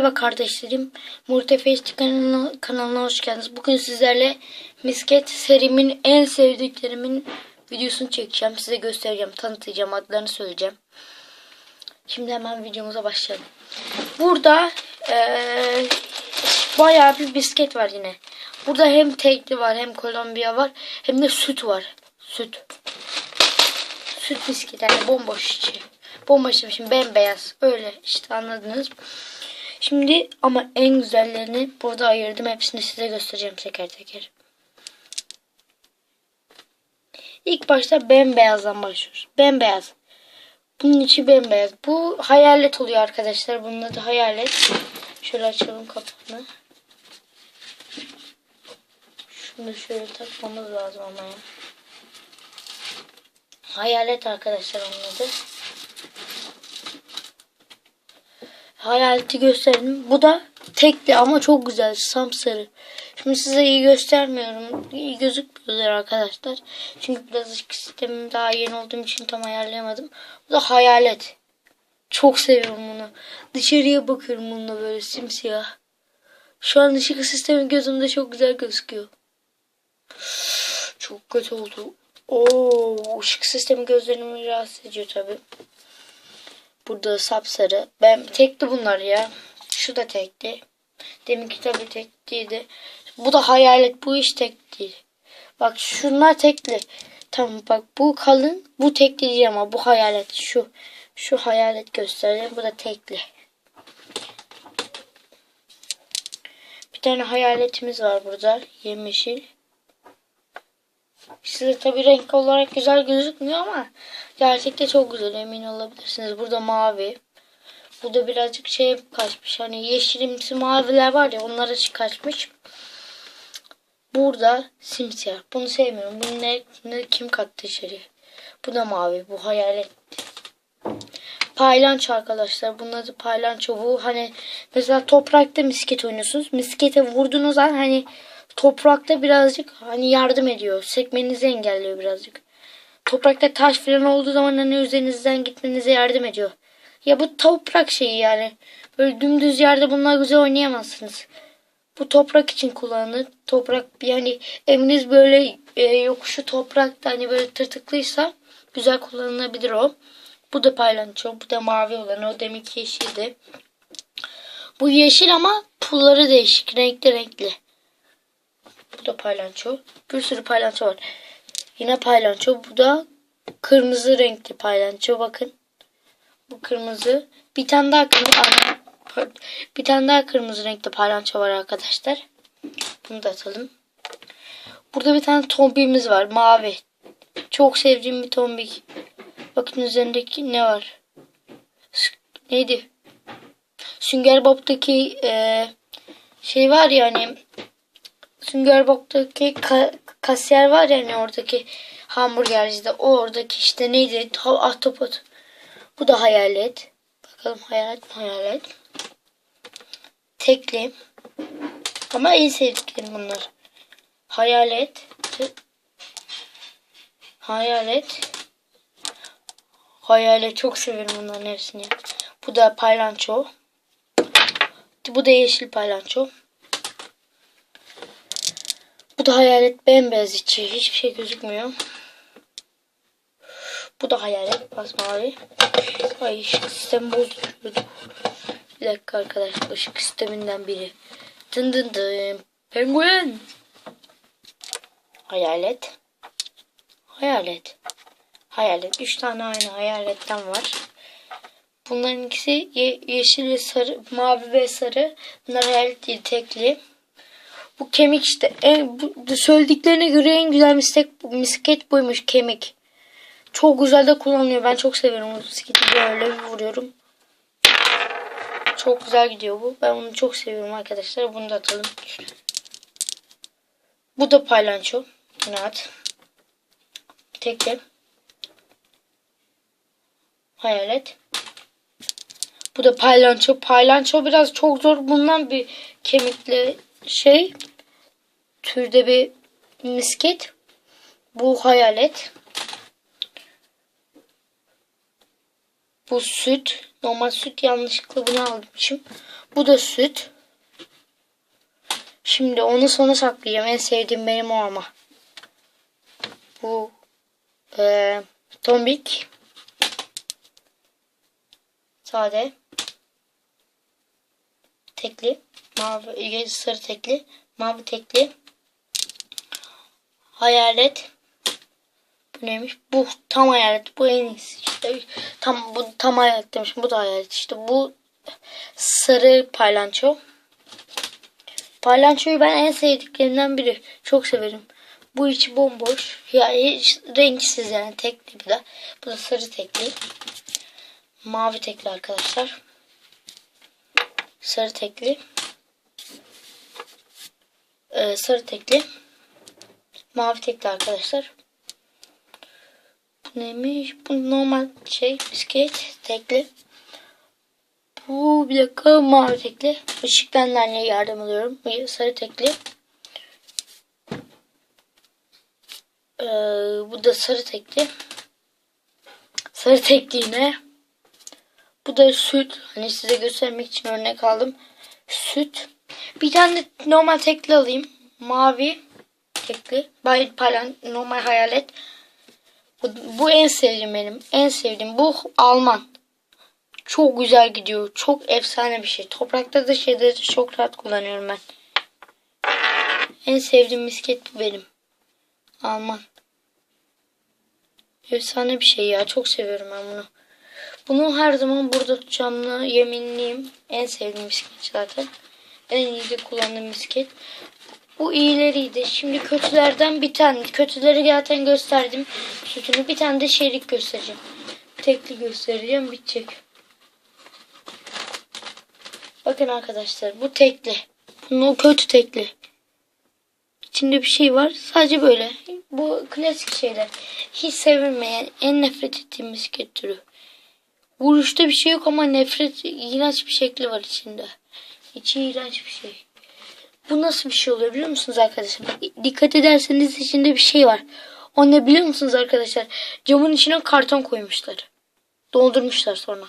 Merhaba kardeşlerim. Murtefeşti kanalına, kanalına hoş geldiniz. Bugün sizlerle misket serimin en sevdiklerimin videosunu çekeceğim. Size göstereceğim, tanıtacağım, adlarını söyleyeceğim. Şimdi hemen videomuza başlayalım. Burada eee bayağı bir bisket var yine. Burada hem tekli var hem Kolombiya var hem de süt var. Süt. Süt bisküvi yani bomboş içi. Bomboş demişim bembeyaz. Öyle işte anladınız. Şimdi ama en güzellerini burada ayırdım. Hepsini size göstereceğim teker teker. İlk başta bembeyazdan başlıyoruz. Bembeyaz. Bunun içi bembeyaz. Bu hayalet oluyor arkadaşlar. Bunun adı hayalet. Şöyle açalım kapağını. Şunu şöyle takmamız lazım ama ya. Hayalet arkadaşlar onun adı. Hayaleti gösterdim. Bu da tekli ama çok güzel. Samsarı. Şimdi size iyi göstermiyorum. İyi gözükmüyorlar arkadaşlar. Çünkü biraz ışık sistemim daha yeni olduğum için tam ayarlayamadım. Bu da hayalet. Çok seviyorum bunu. Dışarıya bakıyorum bununla böyle simsiyah. Şu an ışık sistemi gözümde çok güzel gözüküyor. Çok kötü oldu. Oo, ışık sistemi gözlerimi rahatsız ediyor tabi. Burada sapsarı. Ben tekli bunlar ya. Şu da tekli. Deminki tabi tek değildi. Bu da hayalet. Bu iş tek. Bak şunlar tekli. Tamam bak bu kalın. Bu tekli değil ama bu hayalet. Şu. Şu hayalet göstereyim. Bu da tekli. Bir tane hayaletimiz var burada. Yemyeşil. Size tabi renk olarak güzel gözükmüyor ama gerçekte çok güzel emin olabilirsiniz. Burada mavi. Bu da birazcık şey kaçmış. Hani yeşilimsi maviler var ya onlara kaçmış. Burada simsiyah. Bunu sevmiyorum. Bunu ne, ne kim kattı içeri? Bu da mavi. Bu hayalet. Paylanço arkadaşlar. Bunun adı paylanço. Bu hani mesela toprakta misket oynuyorsunuz. Miskete vurduğunuz an hani toprakta birazcık hani yardım ediyor. Sekmenizi engelliyor birazcık. Toprakta taş falan olduğu zaman hani üzerinizden gitmenize yardım ediyor. Ya bu toprak şeyi yani. Böyle dümdüz yerde bunlar güzel oynayamazsınız. Bu toprak için kullanılır. Toprak yani eviniz böyle e, yokuşu toprakta hani böyle tırtıklıysa güzel kullanılabilir o. Bu da paylanço. Bu da mavi olan. O demek yeşildi. Bu yeşil ama pulları değişik. Renkli renkli. Bu da paylanço. Bir sürü paylanço var. Yine paylanço. Bu da kırmızı renkli paylanço. Bakın. Bu kırmızı. Bir tane daha kırmızı. Bir tane daha kırmızı renkli paylanço var arkadaşlar. Bunu da atalım. Burada bir tane tombimiz var. Mavi. Çok sevdiğim bir tombik. Bakın üzerindeki ne var? Neydi? Sünger Bob'taki e, şey var ya hani Sünger Bob'taki ka kasiyer var ya hani oradaki hamburgercide o oradaki işte neydi? Ahtapot. Bu da hayalet. Bakalım hayalet mi hayalet? Tekli. Ama en sevdiklerim bunlar. Hayalet. Hayalet. Hayalet çok severim bunların hepsini. Bu da paylanço. Bu da yeşil paylanço. Bu da hayalet bembeyaz içi. Hiçbir şey gözükmüyor. Bu da hayalet basmavi. Ay ışık sistemi bozuldu. Bir dakika arkadaşlar ışık sisteminden biri. Dın dın dın. Penguen. Hayalet. Hayalet. Hayalet. Üç tane aynı hayaletten var. Bunların ikisi ye yeşil ve sarı, mavi ve sarı. Bunlar hayalet değil tekli. Bu kemik işte. En, bu, söylediklerine göre en güzel misket, misket buymuş kemik. Çok güzel de kullanılıyor. Ben çok seviyorum bu misketi. Böyle vuruyorum. Çok güzel gidiyor bu. Ben bunu çok seviyorum arkadaşlar. Bunu da atalım. Bu da paylanço. Yine at. Tekle. Hayalet. Bu da paylanço. Paylanço biraz çok zor bulunan bir kemikli şey. Türde bir misket. Bu hayalet. Bu süt. Normal süt yanlışlıkla bunu almışım. Bu da süt. Şimdi onu sona saklayacağım. En sevdiğim benim o ama. Bu eee tombik. Sade. Tekli. Mavi, sarı tekli. Mavi tekli. Hayalet. Bu neymiş? Bu tam hayalet. Bu en iyisi. İşte tam bu tam hayalet demişim. Bu da hayalet. İşte bu sarı paylanço. Paylançoyu ben en sevdiklerimden biri. Çok severim. Bu içi bomboş. Yani hiç renksiz yani tekli bu da. Bu da sarı tekli. Mavi tekli arkadaşlar. Sarı tekli. Ee, sarı tekli. Mavi tekli arkadaşlar. Bu neymiş? Bu normal şey bisiklet tekli. Bu dakika mavi tekli. Işık benden yardım alıyorum. Sarı tekli. Ee, bu da sarı tekli. Sarı tekli yine. Bu da süt. Hani size göstermek için örnek aldım. Süt. Bir tane normal tekli alayım. Mavi tekli. Bay palan normal hayalet. Bu, bu en sevdiğim benim. En sevdiğim. Bu Alman. Çok güzel gidiyor. Çok efsane bir şey. Toprakta da şeyde de çok rahat kullanıyorum ben. En sevdiğim misket bu benim. Alman. Efsane bir şey ya. Çok seviyorum ben bunu. Bunu her zaman burada tutacağımla yeminliyim. En sevdiğim misket zaten. En iyi kullandığım misket. Bu iyileriydi. Şimdi kötülerden bir tane. Kötüleri zaten gösterdim. Sütünü bir tane de şerik göstereceğim. Tekli göstereceğim. Bitecek. Bakın arkadaşlar bu tekli. Bunun kötü tekli. İçinde bir şey var. Sadece böyle. Bu klasik şeyler. Hiç sevilmeyen, en nefret ettiğim bisiklet türü. Vuruşta bir şey yok ama nefret, iğrenç bir şekli var içinde. İçi iğrenç bir şey. Bu nasıl bir şey oluyor biliyor musunuz arkadaşlar? Dikkat ederseniz içinde bir şey var. O ne biliyor musunuz arkadaşlar? Camın içine karton koymuşlar. Doldurmuşlar sonra.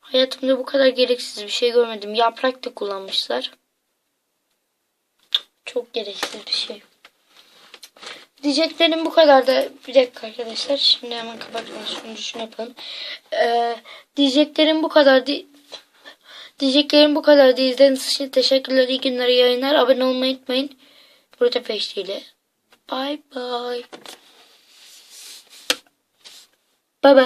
Hayatımda bu kadar gereksiz bir şey görmedim. Yaprak da kullanmışlar. Çok gereksiz bir şey. Diyeceklerim bu kadar da bir dakika arkadaşlar. Şimdi hemen kapatmadan şunu düşün yapalım. Ee, diyeceklerim bu kadar. Di diyeceklerim bu kadar. İzlediğiniz için teşekkürler. İyi günler, iyi yayınlar. Abone olmayı unutmayın. Burada Peşte ile. Bye bye. Bye bye.